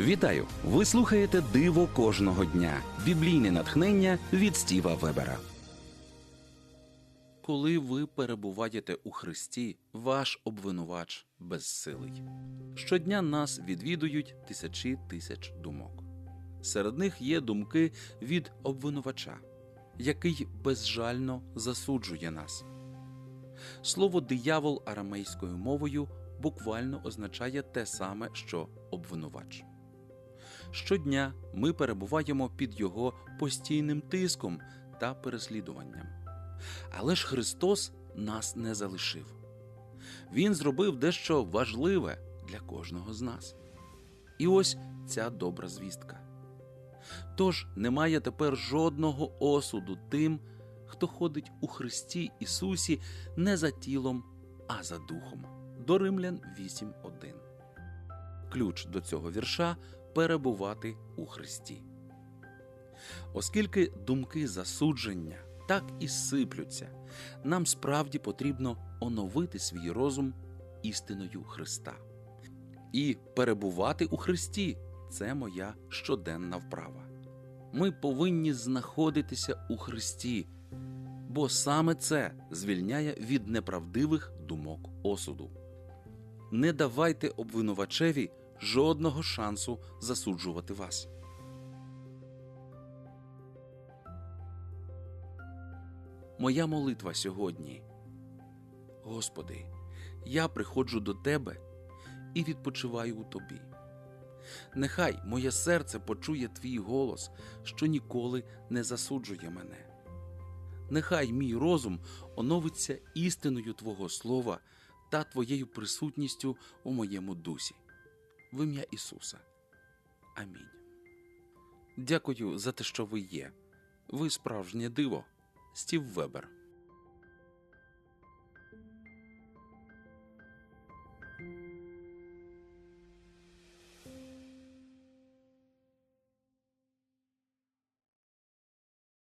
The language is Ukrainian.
Вітаю! Ви слухаєте Диво кожного дня. Біблійне натхнення від Стіва Вебера. Коли ви перебуваєте у Христі, ваш обвинувач безсилий. Щодня нас відвідують тисячі тисяч думок. Серед них є думки від обвинувача, який безжально засуджує нас. Слово диявол арамейською мовою буквально означає те саме, що обвинувач. Щодня ми перебуваємо під його постійним тиском та переслідуванням. Але ж Христос нас не залишив. Він зробив дещо важливе для кожного з нас. І ось ця добра звістка. Тож немає тепер жодного осуду тим, хто ходить у Христі Ісусі не за тілом, а за духом. До Римлян 8.1. Ключ до цього вірша перебувати у Христі. Оскільки думки засудження так і сиплються, нам справді потрібно оновити свій розум істиною Христа. І перебувати у Христі це моя щоденна вправа. Ми повинні знаходитися у Христі, бо саме це звільняє від неправдивих думок осуду. Не давайте обвинувачеві жодного шансу засуджувати вас. Моя молитва сьогодні. Господи, я приходжу до Тебе і відпочиваю у Тобі. Нехай моє серце почує Твій голос, що ніколи не засуджує мене. Нехай мій розум оновиться істиною Твого Слова та Твоєю присутністю у моєму дусі в ім'я Ісуса. Амінь. Дякую за те, що ви є. Ви справжнє диво, Стів Вебер. thank you